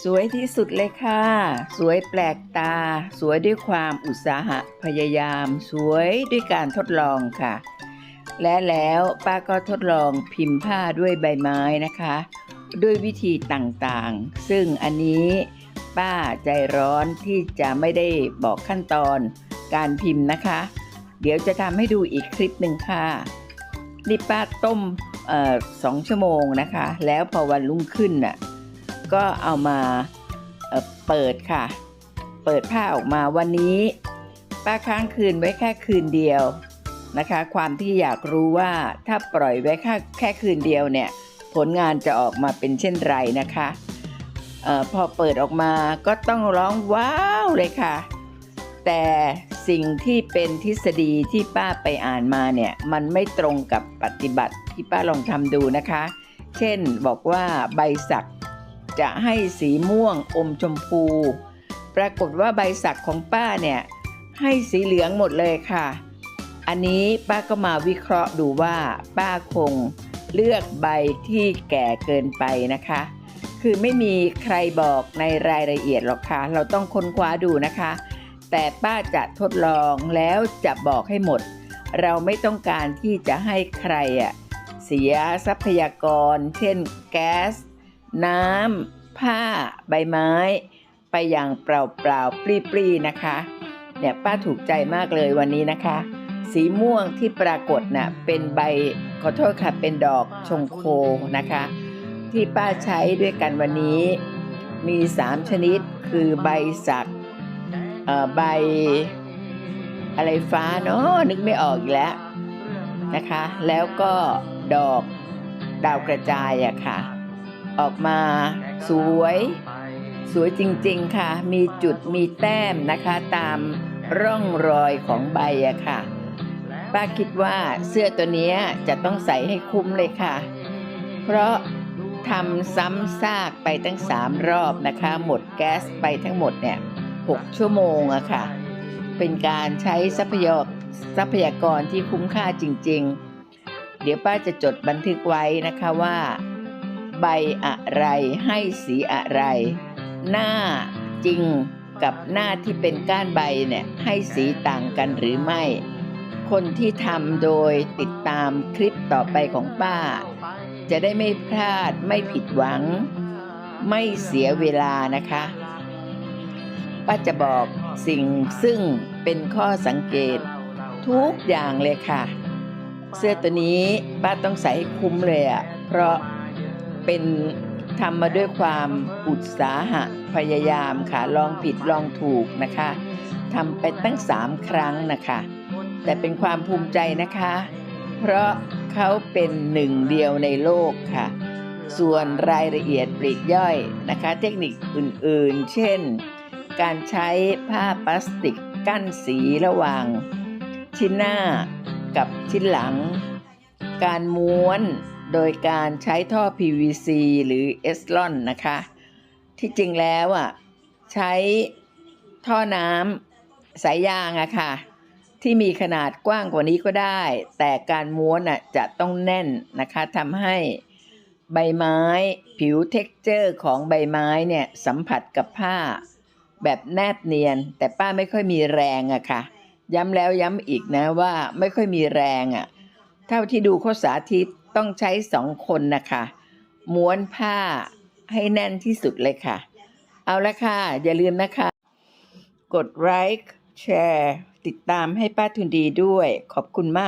สวยที่สุดเลยค่ะ สวยแปลกตา สวยด้วยความอุตสาหะพยายาม สวยด้วยการทดลองค่ะ และแล้วป้าก็ทดลองพิมพ์ผ้าด้วยใบไม้นะคะ ด้วยวิธีต่างๆ ซึ่งอันนี้ป้าใจร้อนที่จะไม่ได้บอกขั้นตอนการพิมพ์นะคะ เดี๋ยวจะทำให้ดูอีกคลิปหนึ่งค่ะนี่ป้าต้มออสองชั่วโมงนะคะ แล้วพอวันรุ่งขึ้นน่ะ ก็เอามาเอ่อเปิดค่ะ เปิดผ้าออกมาวันนี้ ป้าค้างคืนไว้แค่คืนเดียวนะคะ ความที่อยากรู้ว่าถ้าปล่อยไว้แค่แค่คืนเดียวเนี่ย ผลงานจะออกมาเป็นเช่นไรนะคะออพอเปิดออกมาก็ต้องร้องว้าวเลยค่ะ แต่สิ่งที่เป็นทฤษฎีที่ป้าไปอ่านมาเนี่ย มันไม่ตรงกับปฏิบัติที่ป้าลองทำดูนะคะ เช่นบอกว่าใบสัก จะให้สีม่วงอมชมพู ปรากฏว่าใบสักของป้าเนี่ย ให้สีเหลืองหมดเลยค่ะ อันนี้ป้าก็มาวิเคราะห์ดูว่า ป้าคงเลือกใบที่แก่เกินไปนะคะ คือไม่มีใครบอกในรายละเอียดหรอกค่ะ เราต้องค้นคว้าดูนะคะ แต่ป้าจะทดลองแล้วจะบอกให้หมด เราไม่ต้องการที่จะให้ใครอะเสียทรัพยากร เช่นแก๊ส น้ำผ้าใบไม้ ไปอย่างเปล่าๆปลีๆนะคะ เนี่ยป้าถูกใจมากเลยวันนี้นะคะ สีม่วงที่ปรากฏน่ะเป็นใบขอโทษค่ะเป็นดอกชงโคนะคะ ที่ป้าใช้ด้วยกันวันนี้ มี 3 ชนิดคือใบสักเอ่อใบอะไรฟ้าเนาะนึกไม่ออกอีกแล้วนะคะ แล้วก็ดอกดาวกระจายอะค่ะ ออกมาสวย สวยจริงๆค่ะ มีจุดมีแต้มนะคะตามร่องรอยของใบอะค่ะ ป้าคิดว่าเสื้อตัวนี้จะต้องใส่ให้คุ้มเลยค่ะ เพราะทำซ้ำซากไปตั้งสามรอบนะคะ หมดแก๊สไปทั้งหมดเนี่ยหกชั่วโมงอะค่ะ เป็นการใช้ทรัพยากทรัพยากรที่คุ้มค่าจริง ๆ เดี๋ยวป้าจะจดบันทึกไว้นะคะว่า ใบอะไรให้สีอะไร หน้าจริงกับหน้าที่เป็นก้านใบเนี่ยให้สีต่างกันหรือไม่ คนที่ทำโดยติดตามคลิปต่อไปของป้า จะได้ไม่พลาดไม่ผิดหวัง ไม่เสียเวลานะคะ ป้าจะบอกสิ่งซึ่งเป็นข้อสังเกต ทุกอย่างเลยค่ะ เสื้อตัวนี้ป้าต้องใส่คุ้มเลยอะ่ะเพราะ เป็นทำมาด้วยความอุตสาหะพยายามค่ะ ลองผิดลองถูกนะคะทำไปตั้งสามครั้งนะคะ แต่เป็นความภูมิใจนะคะ เพราะเขาเป็นหนึ่งเดียวในโลกค่ะ ส่วนรายละเอียดปลีกย่อยนะคะ เทคนิคอื่นๆ เช่น การใช้ผ้าพลาสติกกั้นสีระหว่าง ชิ้นหน้ากับชิ้นหลัง การม้วน โดยการใช้ท่อ PVC หรือเอสลอนนะคะ ที่จริงแล้วอะใช้ท่อน้ำสายยางอะค่ะ ที่มีขนาดกว้างกว่านี้ก็ได้ แต่การม้วนอะจะต้องแน่นนะคะทำให้ใบไม้ผิวเท็กเจอร์ของใบไม้เนี่ยสัมผัสกับผ้า แบบแนบเนียน แต่ป้าไม่ค่อยมีแรงอะค่ะ ย้ำแล้วย้ำอีกนะว่าไม่ค่อยมีแรงอะเท่าที่ดูเขาสาธิต ต้องใช้สองคนนะคะ ม้วนผ้าให้แน่นที่สุดเลยค่ะ เอาละค่ะ อย่าลืมนะคะ กดไลค์แชร์ ติดตามให้ป้าทุนดีด้วย ขอบคุณมาก